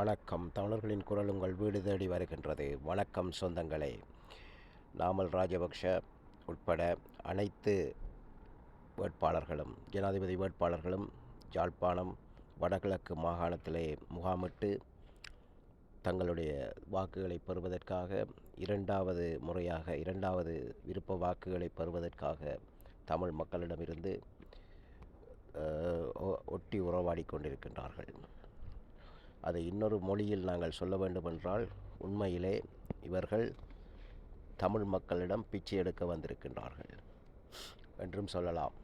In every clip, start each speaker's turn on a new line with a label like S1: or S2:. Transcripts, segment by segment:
S1: வணக்கம். தமிழர்களின் குரல் உங்கள் வீடு தேடி வருகின்றது. வணக்கம் சொந்தங்களே. நாமல் ராஜபக்ஷ உட்பட அனைத்து வேட்பாளர்களும் ஜனாதிபதி வேட்பாளர்களும் யாழ்ப்பாணம் வடகிழக்கு மாகாணத்திலே முகாமிட்டு தங்களுடைய வாக்குகளை பெறுவதற்காக இரண்டாவது முறையாக இரண்டாவது விருப்ப வாக்குகளை பெறுவதற்காக தமிழ் மக்களிடமிருந்து ஒ- ஒட்டி உறவாடி கொண்டிருக்கின்றார்கள். அதை இன்னொரு மொழியில் நாங்கள் சொல்ல வேண்டுமென்றால் உண்மையிலே இவர்கள் தமிழ் மக்களிடம் பிச்சை எடுக்க வந்திருக்கின்றார்கள் என்றும் சொல்லலாம்.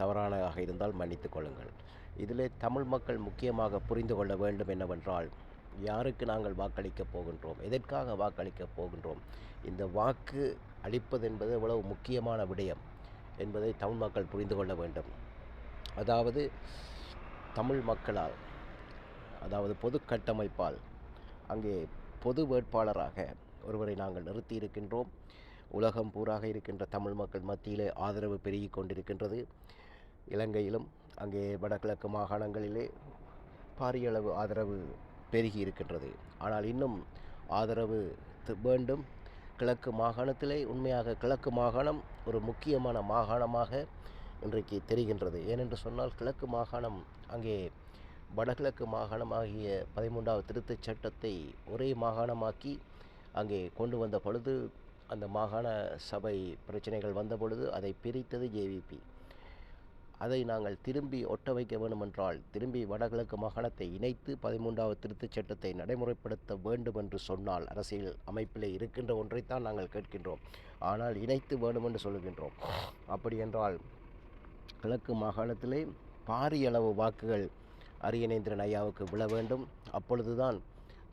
S1: தவறானதாக இருந்தால் மன்னித்து கொள்ளுங்கள். இதிலே தமிழ் மக்கள் முக்கியமாக புரிந்து கொள்ள வேண்டும் என்னவென்றால் யாருக்கு நாங்கள் வாக்களிக்கப் போகின்றோம்? எதற்காக வாக்களிக்கப் போகின்றோம்? இந்த வாக்கு அளிப்பது என்பது எவ்வளவு முக்கியமான விடயம் என்பதை தமிழ் மக்கள் புரிந்து கொள்ள வேண்டும். அதாவது தமிழ் மக்களால் அதாவது பொது கட்டமைப்பால். அங்கே பொது வேட்பாளராக ஒருவரை நாங்கள் நிறுத்தி இருக்கின்றோம் உலகம் பூராக இருக்கின்ற தமிழ் மக்கள் மத்தியிலே ஆதரவு பெருகி கொண்டிருக்கின்றது. இலங்கையிலும் அங்கே வடகிழக்கு மாகாணங்களிலே பாரிய அளவு ஆதரவு பெருகி இருக்கின்றது. ஆனால் இன்னும் ஆதரவு வேண்டும். கிழக்கு மாகாணத்திலே உண்மையாக கிழக்கு மாகாணம் ஒரு முக்கியமான மாகாணமாக இன்றைக்கு தெரிகின்றது. ஏனென்று சொன்னால் கிழக்கு மாகாணம் அங்கே வடகிழக்கு மாகாணம் ஆகிய பதிமூன்றாவது திருத்தச் சட்டத்தை ஒரே மாகாணமாக்கி அங்கே கொண்டு வந்த பொழுது அந்த மாகாண சபை பிரச்சனைகள் வந்த பொழுது அதை பிரித்தது ஜேவிபி அதை நாங்கள் திரும்பி ஒட்ட வைக்க வேண்டுமென்றால் திரும்பி வடகிழக்கு மாகாணத்தை இணைத்து பதிமூன்றாவது திருத்தச் சட்டத்தை நடைமுறைப்படுத்த வேண்டும் என்று சொன்னால் அரசியல் அமைப்பில் இருக்கின்ற ஒன்றைத்தான் நாங்கள் கேட்கின்றோம். ஆனால் இணைத்து வேண்டுமென்று சொல்கின்றோம். சொல்லுகின்றோம் அப்படி என்றால் கிழக்கு மாகாணத்திலே பாரிய அளவு வாக்குகள் அரியநேந்திரன் ஐயாவுக்கு விழ வேண்டும். அப்பொழுதுதான்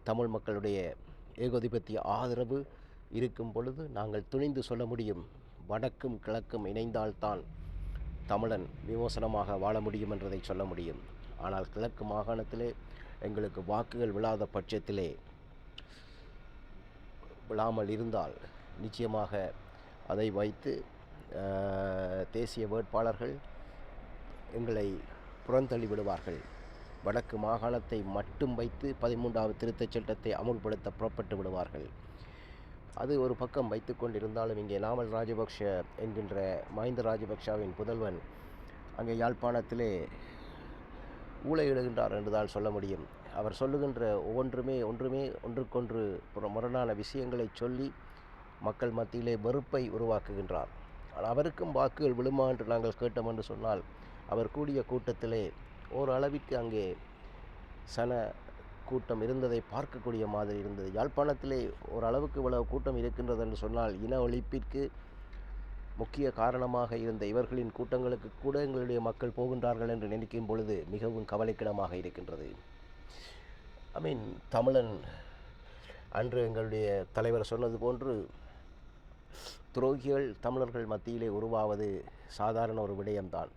S1: தமிழ் மக்களுடைய ஏகோதிபத்திய ஆதரவு இருக்கும் பொழுது நாங்கள் துணிந்து சொல்ல முடியும். வடக்கும் கிழக்கும் இணைந்தால்தான் தமிழன் விமோசனமாக வாழ முடியும் என்றதை சொல்ல முடியும். ஆனால் கிழக்கு மாகாணத்திலே எங்களுக்கு வாக்குகள் விழாத பட்சத்திலே விழாமல் இருந்தால் நிச்சயமாக அதை வைத்து தேசிய வேட்பாளர்கள் எங்களை புறந்தள்ளி விடுவார்கள். வடக்கு மாகாணத்தை மட்டும் வைத்து பதிமூன்றாவது திருத்தச் சட்டத்தை அமுல்படுத்த புறப்பட்டு விடுவார்கள். அது ஒரு பக்கம் வைத்து கொண்டிருந்தாலும் இங்கே நாமல் ராஜபக்ஷ என்கின்ற மஹிந்த ராஜபக்ஷவின் புதல்வன் அங்கே யாழ்ப்பாணத்திலே ஊழையிடுகின்றார் என்றுதான் சொல்ல முடியும். அவர் சொல்லுகின்ற ஒவ்வொன்றுமே ஒன்றுமே ஒன்றுக்கொன்று புற- முரணான விஷயங்களை சொல்லி மக்கள் மத்தியிலே வெறுப்பை உருவாக்குகின்றார். ஆனால் அவருக்கும் வாக்குகள் விழுமா என்று நாங்கள் கேட்டோம் என்று சொன்னால் அவர் கூடிய கூட்டத்திலே ஓரளவிற்கு அங்கே சன கூட்டம் இருந்ததை பார்க்கக்கூடிய மாதிரி இருந்தது. யாழ்ப்பாணத்திலே ஓரளவுக்கு இவ்வளவு கூட்டம் இருக்கின்றது என்று சொன்னால் இன ஒழிப்பிற்கு முக்கிய காரணமாக இருந்த இவர்களின் கூட்டங்களுக்கு கூட எங்களுடைய மக்கள் போகின்றார்கள் என்று நினைக்கும் பொழுது மிகவும் கவலைக்கிடமாக இருக்கின்றது. ஐ மீன் தமிழன் அன்று எங்களுடைய தலைவர் சொன்னது போன்று துரோகிகள் தமிழர்கள் மத்தியிலே உருவாவது சாதாரண ஒரு விடயம்தான்.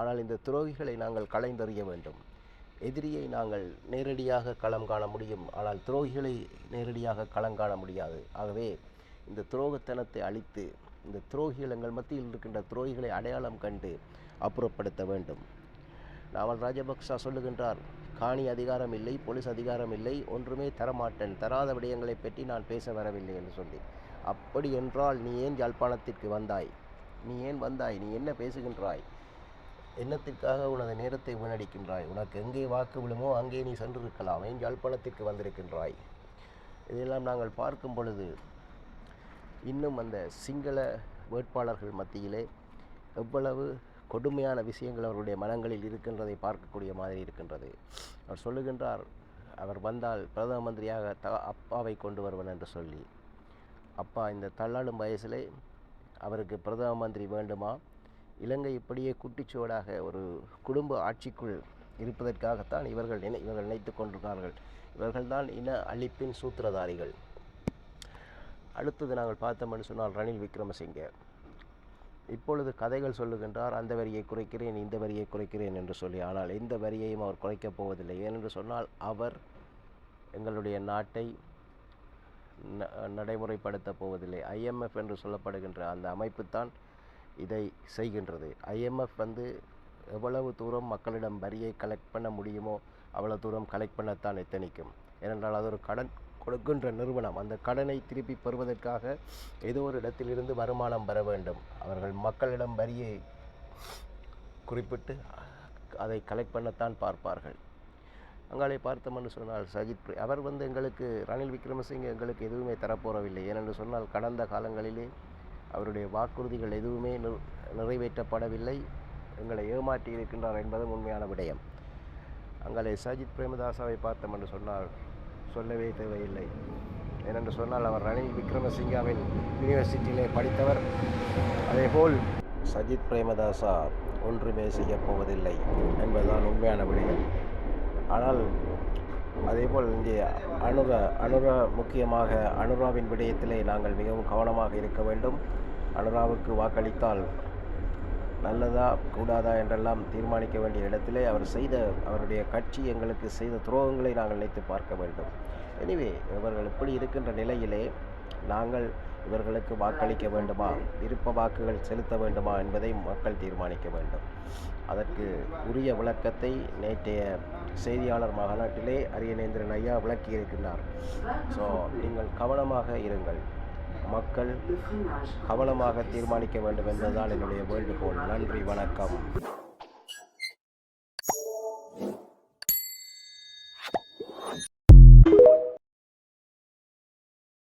S1: ஆனால் இந்த துரோகிகளை நாங்கள் களைந்தறிய வேண்டும். எதிரியை நாங்கள் நேரடியாக களம் காண முடியும். ஆனால் துரோகிகளை நேரடியாக களம் காண முடியாது. ஆகவே இந்த துரோகத்தனத்தை அழித்து இந்த துரோகிகள் எங்கள் மத்தியில் இருக்கின்ற துரோகிகளை அடையாளம் கண்டு அப்புறப்படுத்த வேண்டும். நாமல் ராஜபக்சா சொல்லுகின்றார் காணி அதிகாரம் இல்லை போலீஸ் அதிகாரம் இல்லை ஒன்றுமே தரமாட்டேன். தராத விடயங்களை பற்றி நான் பேச வரவில்லை என்று சொல்லி. அப்படி என்றால் நீ ஏன் யாழ்ப்பாணத்திற்கு வந்தாய்? நீ ஏன் வந்தாய்? நீ என்ன பேசுகின்றாய்? என்னத்திற்காக உனது நேரத்தை வீணடிக்கின்றாய்? உனக்கு எங்கே வாக்கு விழுமோ அங்கே நீ சென்றிருக்கலாம். ஏன் யாழ்ப்பாணத்திற்கு வந்திருக்கின்றாய்? இதையெல்லாம் நாங்கள் பார்க்கும் பொழுது இன்னும் அந்த சிங்கள வேட்பாளர்கள் மத்தியிலே எவ்வளவு கொடுமையான விஷயங்கள் அவருடைய மனங்களில் இருக்கின்றதை பார்க்கக்கூடிய மாதிரி இருக்கின்றது. அவர் சொல்லுகின்றார் அவர் வந்தால் பிரதம மந்திரியாக த அப்பாவை கொண்டு வருவன் என்று சொல்லி. அப்பா இந்த தள்ளாடும் வயசிலே அவருக்கு பிரதம மந்திரி வேண்டுமா? இலங்கை இப்படியே குட்டிச்சுவடாக ஒரு குடும்ப ஆட்சிக்குள் இருப்பதற்காகத்தான் இவர்கள் நினை இவர்கள் நினைத்து கொண்டிருக்கிறார்கள். இவர்கள்தான் இன அழிப்பின் சூத்திரதாரிகள். அடுத்தது நாங்கள் பார்த்தோம்னு சொன்னால் ரணில் விக்ரமசிங்கே. இப்பொழுது கதைகள் சொல்லுகின்றார் அந்த வரியை குறைக்கிறேன் இந்த வரியை குறைக்கிறேன் என்று சொல்லி. ஆனால் எந்த வரியையும் அவர் குறைக்கப் போவதில்லை. ஏனென்று சொன்னால் அவர் எங்களுடைய நாட்டை ந- நடைமுறைப்படுத்தப் போவதில்லை. ஐஎம்எஃப் என்று சொல்லப்படுகின்ற அந்த அமைப்பு தான் இதை செய்கின்றது. ஐஎம்எஃப் வந்து எவ்வளவு தூரம் மக்களிடம் வரியை கலெக்ட் பண்ண முடியுமோ அவ்வளோ தூரம் கலெக்ட் பண்ணத்தான் எத்தனிக்கும். ஏனென்றால் அது ஒரு கடன் கொடுக்கின்ற நிறுவனம். அந்த கடனை திருப்பி பெறுவதற்காக ஏதோ ஒரு இடத்திலிருந்து வருமானம் பெற வேண்டும். அவர்கள் மக்களிடம் வரியை குறிப்பிட்டு அதை கலெக்ட் பண்ணத்தான் பார்ப்பார்கள். அங்காலே பார்த்தோம்னு சொன்னால் சஜித் பிரே- அவர் வந்து எங்களுக்கு ரணில் விக்ரமசிங்கே எங்களுக்கு எதுவுமே தரப்போறவில்லை. ஏனென்று சொன்னால் கடந்த காலங்களிலே அவருடைய வாக்குறுதிகள் எதுவுமே நிறைவேற்றப்படவில்லை. எங்களை ஏமாற்றி இருக்கின்றார் என்பதும் உண்மையான விடயம். அங்கே சஜித் பிரேமதாசாவை பார்த்தோம் என்று சொன்னால் சொல்லவே தேவையில்லை. ஏனென்று சொன்னால் அவர் ரணில் விக்ரமசிங்காவின் யூனிவர்சிட்டியிலே படித்தவர். அதேபோல் சஜித் பிரேமதாசா ஒன்றுமே செய்யப் போவதில்லை என்பதுதான் உண்மையான விடயம். ஆனால் அதேபோல் இங்கே அனுரா அனுரா முக்கியமாக அனுராவின் விடயத்திலே நாங்கள் மிகவும் கவனமாக இருக்க வேண்டும். அனுராவுக்கு வாக்களித்தால் நல்லதா கூடாதா என்றெல்லாம் தீர்மானிக்க வேண்டிய இடத்திலே அவர் செய்த அவருடைய கட்சி எங்களுக்கு செய்த துரோகங்களை நாங்கள் நினைத்து பார்க்க வேண்டும். எனிவே இவர்கள் இப்படி இருக்கின்ற நிலையிலே நாங்கள் இவர்களுக்கு வாக்களிக்க வேண்டுமா? விருப்ப வாக்குகள் செலுத்த வேண்டுமா என்பதை மக்கள் தீர்மானிக்க வேண்டும். அதற்கு உரிய விளக்கத்தை நேற்றைய செய்தியாளர் மாநாட்டிலே அரியநேந்திரன் ஐயா விளக்கியிருக்கின்றார். ஸோ நீங்கள் கவனமாக இருங்கள். மக்கள் கவனமாக தீர்மானிக்க வேண்டும் என்பதுதான் என்னுடைய வேண்டுகோள். நன்றி வணக்கம்.